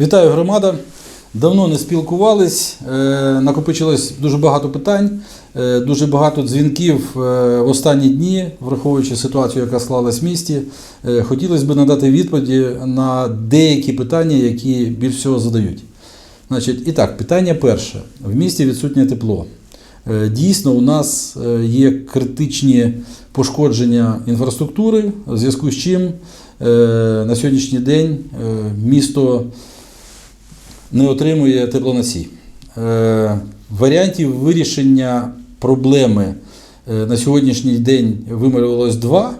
Вітаю громада. Давно не спілкувались. е, Накопичилось дуже багато питань, е, дуже багато дзвінків е, в останні дні, враховуючи ситуацію, яка склалась в місті. Хотілося б надати відповіді на деякі питання, які більш всього задають. Значить, і так, питання перше. В місті відсутнє тепло. Дійсно, у нас є критичні пошкодження інфраструктури, в зв'язку з чим на сьогоднішній день місто не отримує теплоносій. Е, Варіантів вирішення проблеми е, на сьогоднішній день вималювалось два.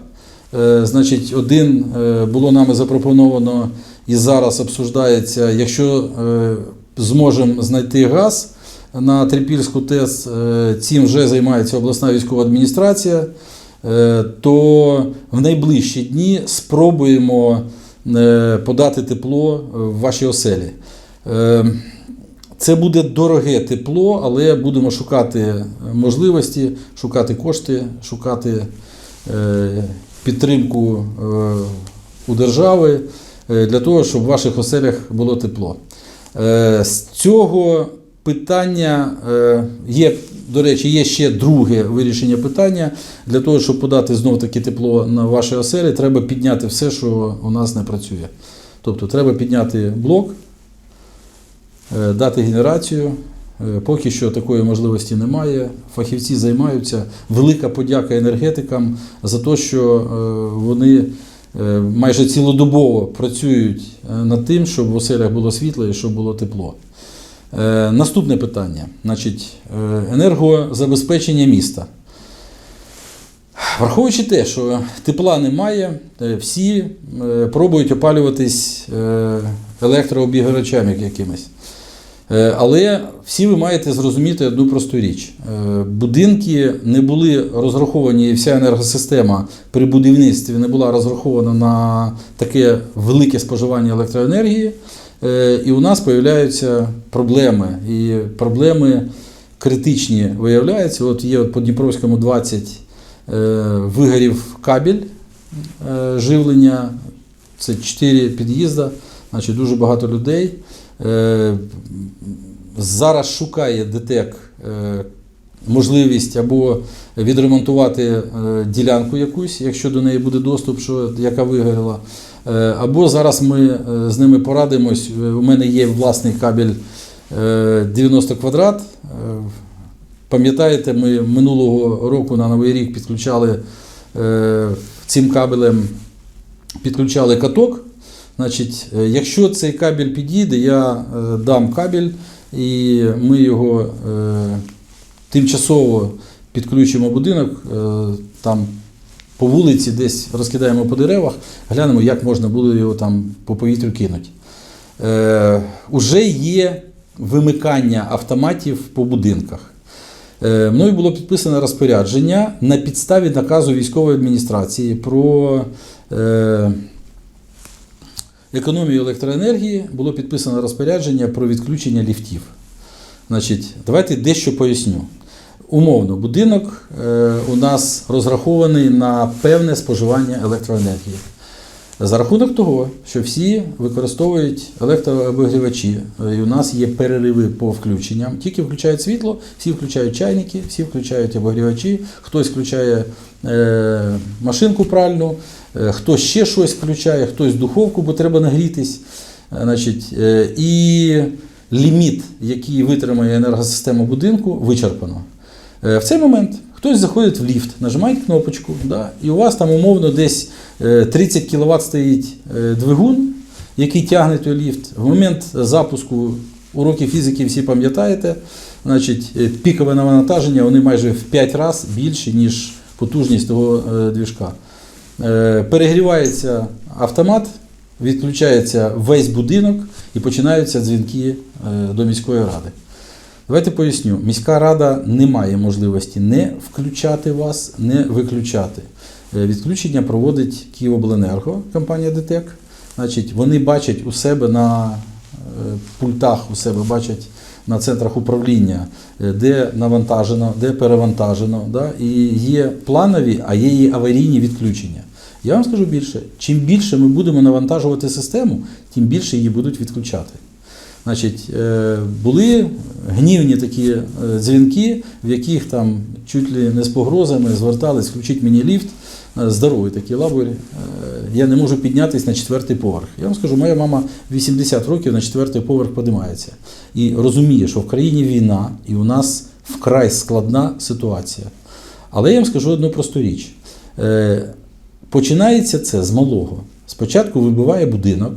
Е, Значить, один було нами запропоновано і зараз обсуждається, якщо зможемо знайти газ на Трипільську ТЕС, цим вже займається обласна військова адміністрація, то в найближчі дні спробуємо подати тепло в ваші оселі. Е, Це буде дороге тепло, але будемо шукати можливості, шукати кошти, шукати е, підтримку е, у держави для того, щоб в ваших оселях було тепло. З цього питання є, до речі, є ще друге вирішення питання. Для того, щоб подати знов таки тепло на ваші оселі, треба підняти все, що у нас не працює. Тобто треба підняти блок, дати генерацію. Е, Поки що такої можливості немає. Фахівці займаються. Велика подяка енергетикам за те, що е, вони е, майже цілодобово працюють е, над тим, щоб в оселях було світло і щоб було тепло. Е, Наступне питання. Значить, е, енергозабезпечення міста. Враховуючи те, що тепла немає, е, всі е, пробують опалюватись е, електрообіграчами якимись. Е, Але всі ви маєте зрозуміти одну просту річ. Е, Будинки не були розраховані, вся енергосистема при будівництві не була розрахована на таке велике споживання електроенергії. Е, І у нас з'являються проблеми. І проблеми критичні виявляються. От є по Дніпровському 20 е, вигорів кабель живлення, це 4 під'їзди, значить дуже багато людей. Е, Зараз шукає ДТЕК е, можливість або відремонтувати е, ділянку якусь, якщо до неї буде доступ, що, яка вигоріла. Або зараз ми з ними порадимось. У мене є власний кабель е, 90 квадрат. Пам'ятаєте, ми минулого року на Новий рік підключали цим кабелем підключали каток. Значить, е, якщо цей кабель підійде, я е, дам кабель і ми його е, тимчасово підключимо будинок, там по вулиці десь розкидаємо по деревах, глянемо, як можна буде його там по повітрю кинути. Уже є вимикання автоматів по будинках. Мною було підписано розпорядження на підставі наказу військової адміністрації про економію електроенергії. Було підписано розпорядження про відключення ліфтів. Значить, давайте дещо поясню. Умовно, будинок е, у нас розрахований на певне споживання електроенергії. За рахунок того, що всі використовують електрообігрівачі, е, і у нас є перериви по включенням. Тільки включають світло, всі включають чайники, всі включають обігрівачі, хтось включає е, машинку пральну, е, хтось ще щось включає, хтось духовку, бо треба нагрітись. Значить, і ліміт, який витримає енергосистема будинку, вичерпано. В цей момент хтось заходить в ліфт, нажимає кнопочку, да, і у вас там умовно десь е, 30 кВт стоїть е, двигун, який тягне той ліфт. В момент запуску уроки фізики всі пам'ятаєте, значить, е, пікове навантаження вони майже в 5 разів більше, ніж потужність того е, двіжка. Е, Перегрівається автомат, відключається весь будинок і починаються дзвінки е, до міської ради. Давайте поясню. Міська рада не має можливості не включати вас, не виключати. Е, Відключення проводить Київобленерго, компанія ДТЕК. Значить, вони бачать у себе на е, пультах, у себе бачать на центрах управління, е, де навантажено, де перевантажено. Да? І є планові, а є і аварійні відключення. Я вам скажу більше: чим більше ми будемо навантажувати систему, тим більше її будуть відключати. Значить, е, були гнівні такі е, дзвінки, в яких там чуть ли не з погрозами звертались, включіть мені ліфт, е, здоровий такий лаборь. Е, Я не можу піднятися на четвертий поверх. Я вам скажу, моя мама 80 років на четвертий поверх піднімається. І розуміє, що в країні війна, і у нас вкрай складна ситуація. Але я вам скажу одну просту річ. Починається це з малого. Спочатку вибиває будинок,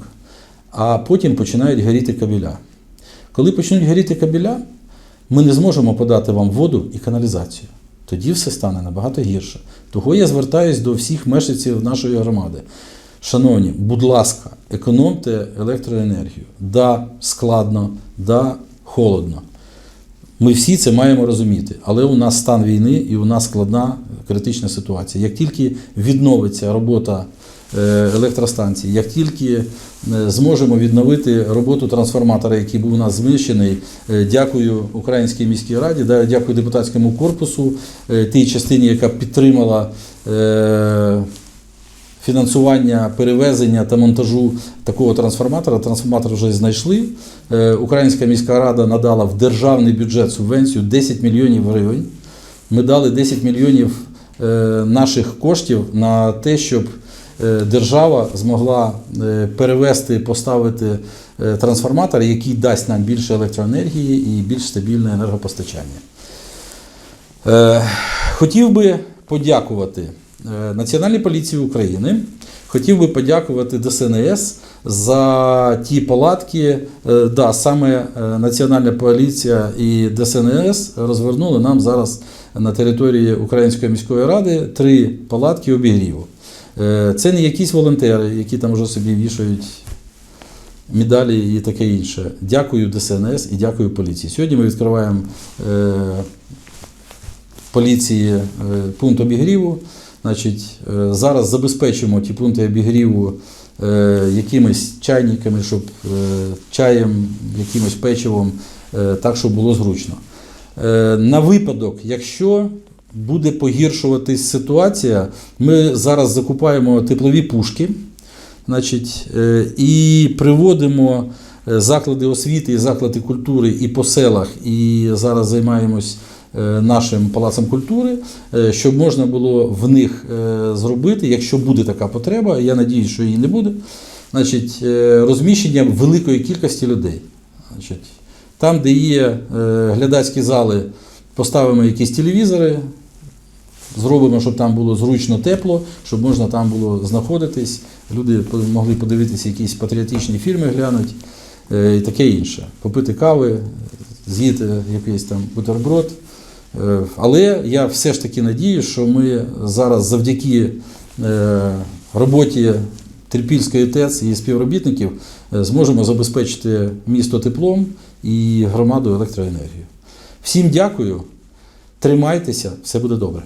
а потім починають горіти кабеля. Коли почнуть горіти кабеля, ми не зможемо подати вам воду і каналізацію. Тоді все стане набагато гірше. Того я звертаюсь до всіх мешканців нашої громади. Шановні, будь ласка, економте електроенергію. Да, складно, да, холодно. Ми всі це маємо розуміти, але у нас стан війни і у нас складна критична ситуація. Як тільки відновиться робота е, електростанцій, як тільки зможемо відновити роботу трансформатора, який був у нас знищений, е, дякую Українській міській раді, дякую депутатському корпусу, е, тій частині, яка підтримала. е, Фінансування перевезення та монтажу такого трансформатора. Трансформатор вже знайшли. Українська міська рада надала в державний бюджет субвенцію 10 мільйонів гривень. Ми дали 10 мільйонів наших коштів на те, щоб держава змогла е, перевести, поставити е, трансформатор, який дасть нам більше електроенергії і більш стабільне енергопостачання. Е, Хотів би подякувати е, Національній поліції України, хотів би подякувати ДСНС за ті палатки. Е, Да, саме е, Національна поліція і ДСНС розвернули нам зараз на території Української міської ради три палатки обігріву. Е, Це не якісь волонтери, які там вже собі вішають медалі і таке інше. Дякую ДСНС і дякую поліції. Сьогодні ми відкриваємо е, поліції е, пункт обігріву. Значить, зараз забезпечимо ті пункти обігріву якимись чайниками, щоб чаєм, якимось печивом, так, щоб було зручно. На випадок, якщо буде погіршуватись ситуація, ми зараз закупаємо теплові пушки. Значить, е, і приводимо е, заклади освіти і заклади культури і по селах, і зараз займаємось е, нашим палацем культури, щоб можна було в них зробити, якщо буде така потреба, я надіюсь, що її не буде, значить, розміщення великої кількості людей. Значить, там, де є глядацькі зали, поставимо якісь телевізори, Зробимо, щоб там було зручно тепло, щоб можна там було знаходитись. Люди могли подивитися якісь патріотичні фільми, глянути е, і таке інше. Попити кави, з'їти якийсь там бутерброд. Е, Але я все ж таки надію, що ми зараз завдяки е, роботі Трипільської ТЕЦ і співробітників зможемо забезпечити місто теплом і громаду електроенергією. Всім дякую, тримайтеся, все буде добре.